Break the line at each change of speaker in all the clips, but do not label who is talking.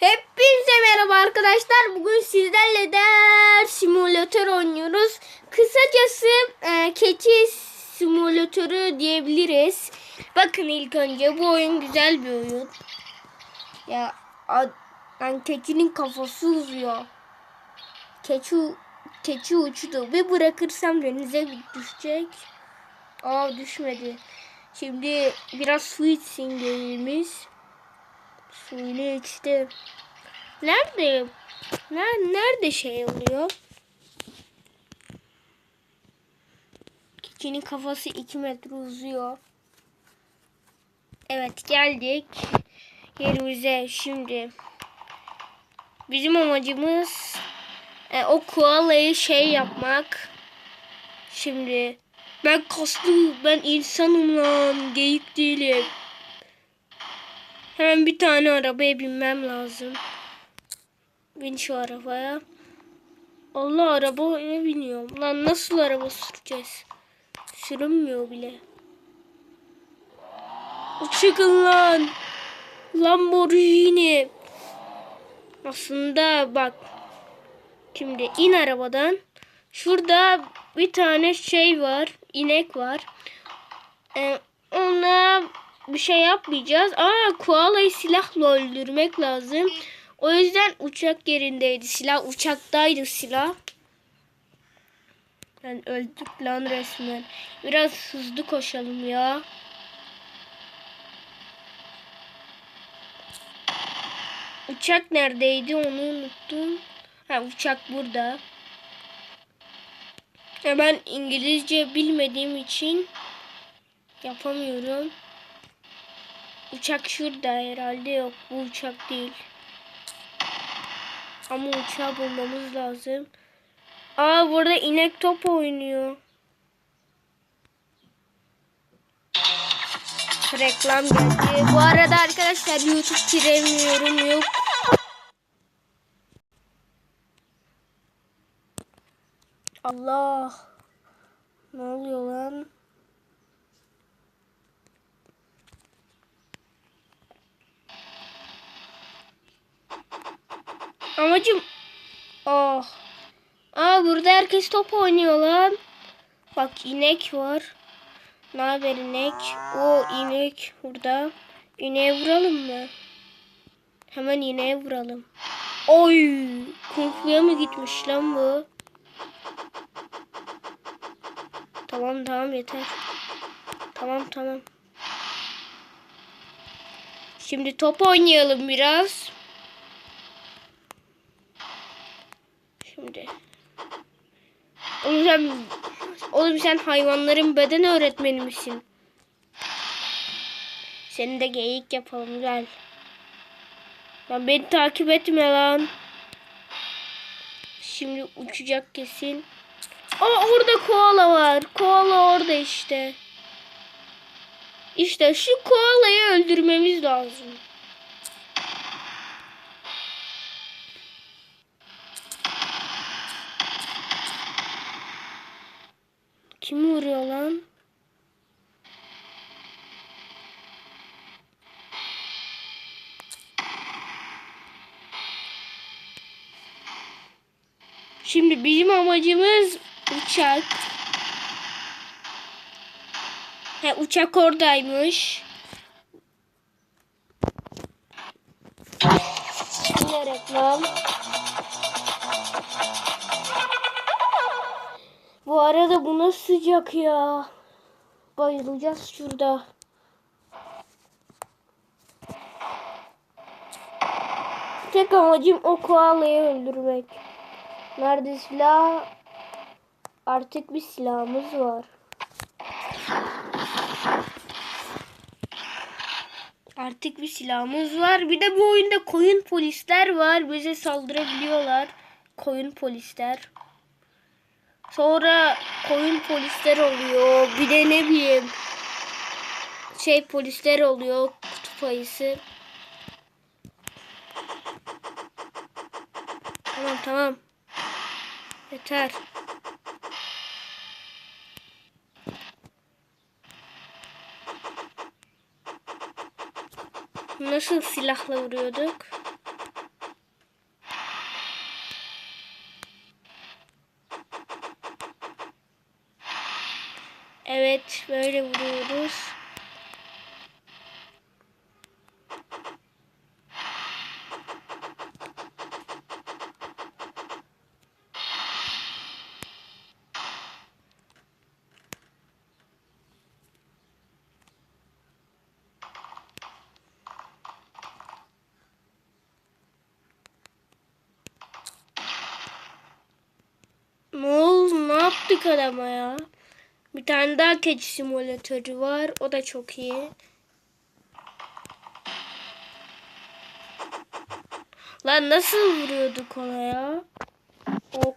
Hepinize merhaba arkadaşlar. Bugün sizlerle ders simülatör oynuyoruz. Kısacası e, keçi simülatörü diyebiliriz. Bakın ilk önce bu oyun güzel bir oyun. Ya yani keçinin kafası uzuyor. Keçi keçi uçtu. Bir bırakırsam denize düşecek. Aa düşmedi. Şimdi biraz su içsin gelimiz. Suyunu içti. Nerede? Nerede, nerede şey oluyor? Keçinin kafası 2 metre uzuyor. Evet geldik yerimize şimdi. Bizim amacımız e, o koalayı şey yapmak. Şimdi ben kaslı ben insanım lan geyik değilim. Hemen bir tane arabaya binmem lazım. Bin şu arabaya. Allah arabaya biniyorum. Lan nasıl araba süreceğiz? Sürünmüyor bile. Çıkın lan. Lamborghini. Aslında bak. Şimdi in arabadan. Şurada bir tane şey var. inek var. Ee, ona bir şey yapmayacağız. Aa koalayı silahla öldürmek lazım. O yüzden uçak yerindeydi. Silah uçaktaydı silah. Yani öldük lan resmen. Biraz hızlı koşalım ya. Uçak neredeydi onu unuttum. Ha uçak burada. Ya ben İngilizce bilmediğim için yapamıyorum. Uçak şurada herhalde yok. Bu uçak değil. Ama uçağı bulmamız lazım. Aa burada inek top oynuyor. Reklam geldi. Bu arada arkadaşlar YouTube giremiyorum yok. Allah. Ne oluyor lan? Amacım oh. Aa burada herkes top oynuyor lan. Bak inek var. Ne haber inek? O inek burada. İneğe vuralım mı? Hemen ineğe vuralım. Oy! Kung mı gitmiş lan bu? Tamam tamam yeter. Tamam tamam. Şimdi top oynayalım biraz. Şimdi. Sen, oğlum sen hayvanların beden öğretmeni misin? Seni de geyik yapalım gel. Lan beni takip etme lan. Şimdi uçacak kesin. Aa orada koala var. Koala orada işte. İşte şu koalayı öldürmemiz lazım. Kim vuruyor lan? Şimdi bizim amacımız uçak. He, uçak oradaymış. Yine reklam. Arada bu nasıl sıcak ya. Bayılacağız şurada. Tek amacım o koalayı öldürmek. Nerede silah? Artık bir silahımız var. Artık bir silahımız var. Bir de bu oyunda koyun polisler var. Bize saldırabiliyorlar. Koyun polisler. Sonra koyun polisler oluyor. Bir de ne bileyim şey polisler oluyor. Kutup ayısı. Tamam tamam. Yeter. Nasıl silahla vuruyorduk? Evet böyle vuruyoruz. Ne oldu? Ne yaptık adama ya? Bir tane daha keçi simülatörü var. O da çok iyi. Lan nasıl vuruyorduk ona ya? Ok.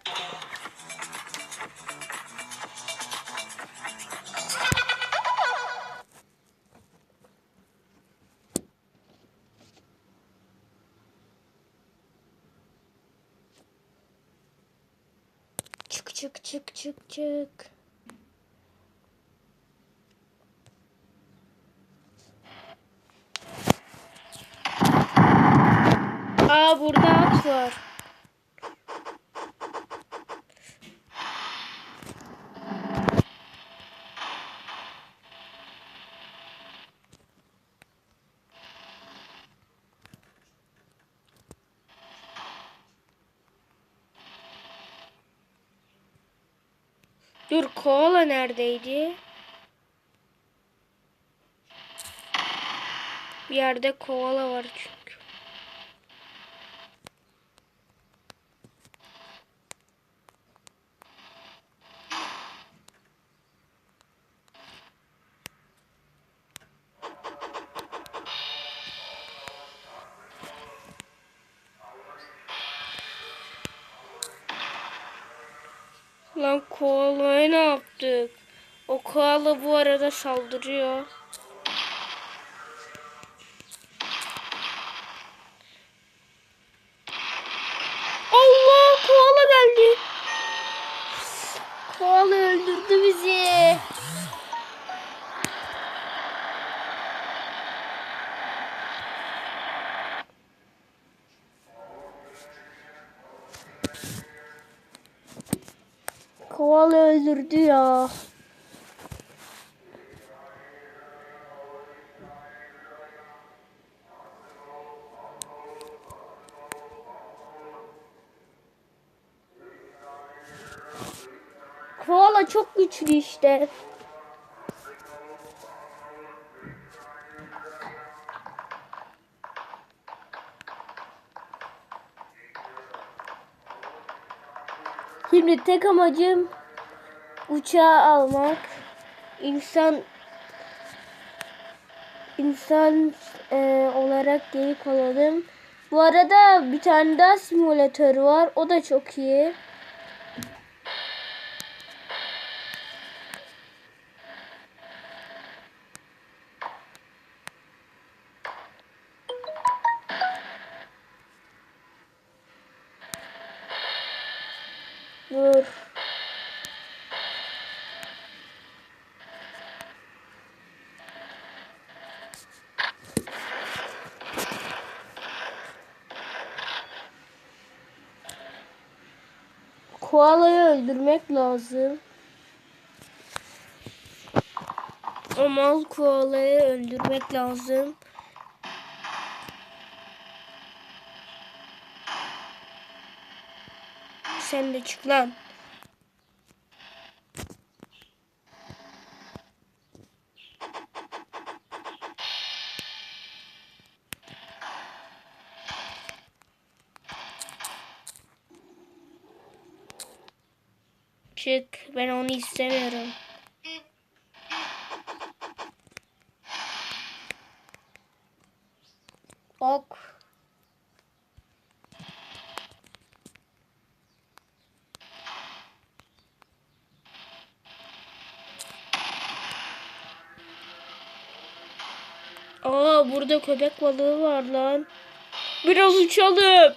Çık çık çık çık çık. Burada at var. Dur koala neredeydi? Bir yerde koala var çünkü. Lan koalaya ne yaptık? O koala bu arada saldırıyor. Allah koala geldi. Koala öldürdü bizi. Koala öldürdü ya. Koala çok güçlü işte. Şimdi tek amacım uçağı almak. İnsan insan e, olarak geri kalalım. Bu arada bir tane daha simülatör var. O da çok iyi. Dur. Koalayı öldürmek lazım. O mal koalayı öldürmek lazım. Sen de çık lan. Çık. Ben onu istemiyorum. Ok. Aa burada köpek balığı var lan. Biraz uçalım.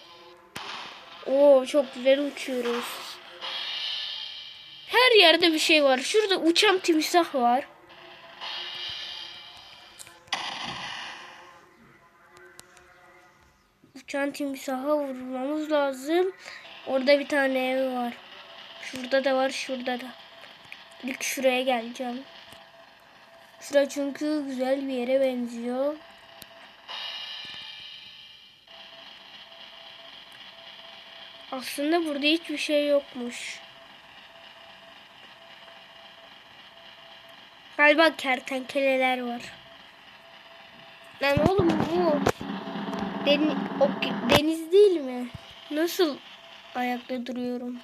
Oo çok güzel uçuyoruz. Her yerde bir şey var. Şurada uçan timsah var. Uçan timsaha vurmamız lazım. Orada bir tane ev var. Şurada da var, şurada da. İlk şuraya geleceğim. Şura çünkü güzel bir yere benziyor. Aslında burada hiçbir şey yokmuş. Galiba kertenkeleler var. Lan oğlum bu deni, ok- deniz değil mi? Nasıl ayakta duruyorum?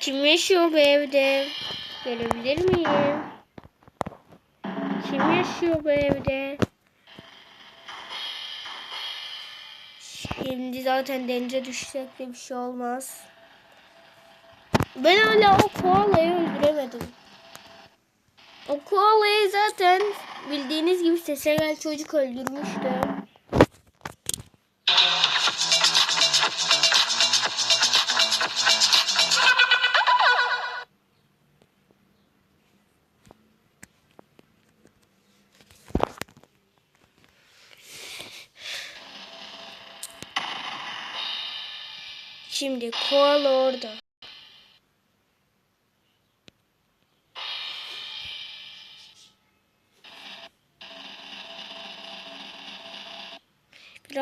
Kim yaşıyor bu evde? Görebilir miyim? Kim yaşıyor bu evde? Şimdi zaten denize düşsek de bir şey olmaz. Ben hala o koalayı öldüremedim. O koalayı zaten bildiğiniz gibi sese gel çocuk öldürmüştü. Şimdi koala orada.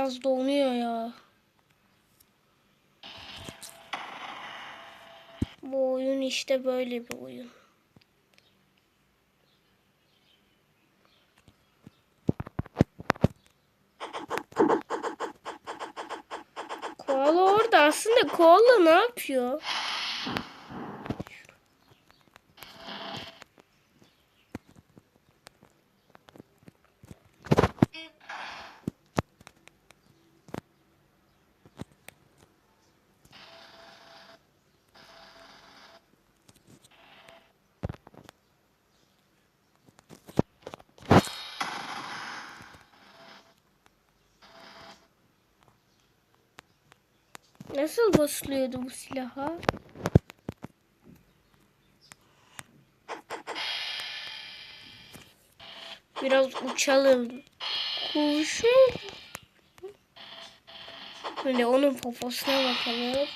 Biraz donuyor ya. Bu oyun işte böyle bir oyun. Koala orada. Aslında koala ne yapıyor? Nasıl basılıyordu bu silaha? Biraz uçalım. Kuşum. Böyle onun poposuna bakalım.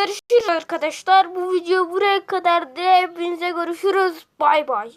Görüşürüz arkadaşlar. Bu video buraya kadar. Hepinize görüşürüz. Bay bay.